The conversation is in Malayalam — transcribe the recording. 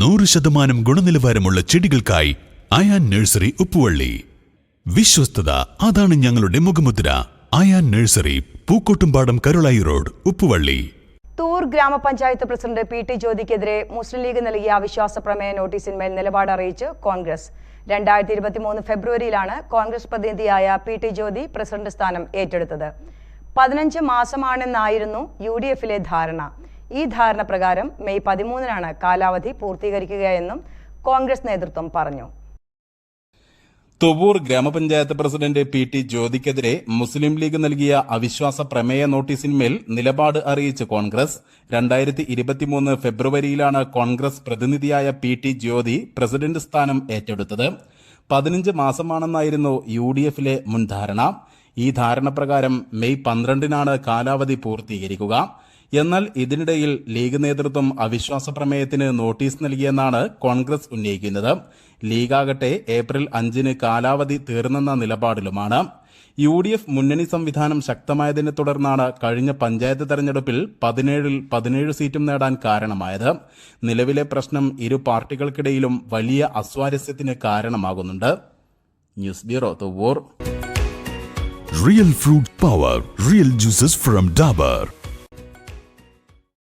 നൂറ് ശതമാനം ഗുണനിലവാരമുള്ള ചെടികൾക്കായി അയാൻ നഴ്സറി ഉപ്പുവള്ളി. വിശ്വസ്തത അതാണ് ഞങ്ങളുടെ മുഖമുദ്ര. Ayan nursery Pookkottumpadam Karulai road Uppuvally. തൂർ ഗ്രാമപഞ്ചായത്ത് പ്രസിഡന്റ് പി ടി ജ്യോതിക്കെതിരെ മുസ്ലിം ലീഗ് നൽകിയ അവിശ്വാസ പ്രമേയ നോട്ടീസിന്മേൽ നിലപാട് അറിയിച്ച് കോൺഗ്രസ്. രണ്ടായിരത്തി ഇരുപത്തിമൂന്ന് ഫെബ്രുവരിയിലാണ് കോൺഗ്രസ് പ്രതിനിധിയായ പി ടി ജ്യോതി പ്രസിഡന്റ് സ്ഥാനം ഏറ്റെടുത്തത്. പതിനഞ്ച് മാസമാണെന്നായിരുന്നു യു ഡി എഫിലെ ധാരണ. ഈ ധാരണ പ്രകാരം മെയ് പതിമൂന്നിനാണ് കാലാവധി പൂർത്തീകരിക്കുകയെന്നും കോൺഗ്രസ് നേതൃത്വം പറഞ്ഞു. തുവൂർ ഗ്രാമപഞ്ചായത്ത് പ്രസിഡന്റ് പി ടി ജ്യോതിക്കെതിരെ മുസ്ലിം ലീഗ് നൽകിയ അവിശ്വാസ പ്രമേയ നോട്ടീസിന്മേൽ നിലപാട് അറിയിച്ച് കോൺഗ്രസ് രണ്ടായിരത്തി ഇരുപത്തിമൂന്ന് ഫെബ്രുവരിയിലാണ് കോൺഗ്രസ് പ്രതിനിധിയായ പി ടി ജ്യോതി പ്രസിഡന്റ് സ്ഥാനം ഏറ്റെടുത്തത്. പതിനഞ്ച് മാസമാണെന്നായിരുന്നു യു ഡി എഫിലെ മുൻധാരണ. ഈ ധാരണ പ്രകാരം മെയ് പന്ത്രണ്ടിനാണ് കാലാവധി പൂർത്തീകരിക്കുക. എന്നാൽ ഇതിനിടയിൽ ലീഗ് നേതൃത്വം അവിശ്വാസ പ്രമേയത്തിന് നോട്ടീസ് നൽകിയെന്നാണ് കോൺഗ്രസ് ഉന്നയിക്കുന്നത്. ലീഗാകട്ടെ ഏപ്രിൽ അഞ്ചിന് കാലാവധി തീർന്നെന്ന നിലപാടിലുമാണ്. യു ഡി എഫ് മുന്നണി സംവിധാനം ശക്തമായതിനെ തുടർന്നാണ് കഴിഞ്ഞ പഞ്ചായത്ത് തെരഞ്ഞെടുപ്പിൽ പതിനേഴിൽ പതിനേഴ് സീറ്റും നേടാൻ കാരണമായത്. നിലവിലെ പ്രശ്നം ഇരു പാർട്ടികൾക്കിടയിലും വലിയ അസ്വാരസ്യത്തിന് കാരണമാകുന്നുണ്ട്. News bureau real fruit power real juices from Dabur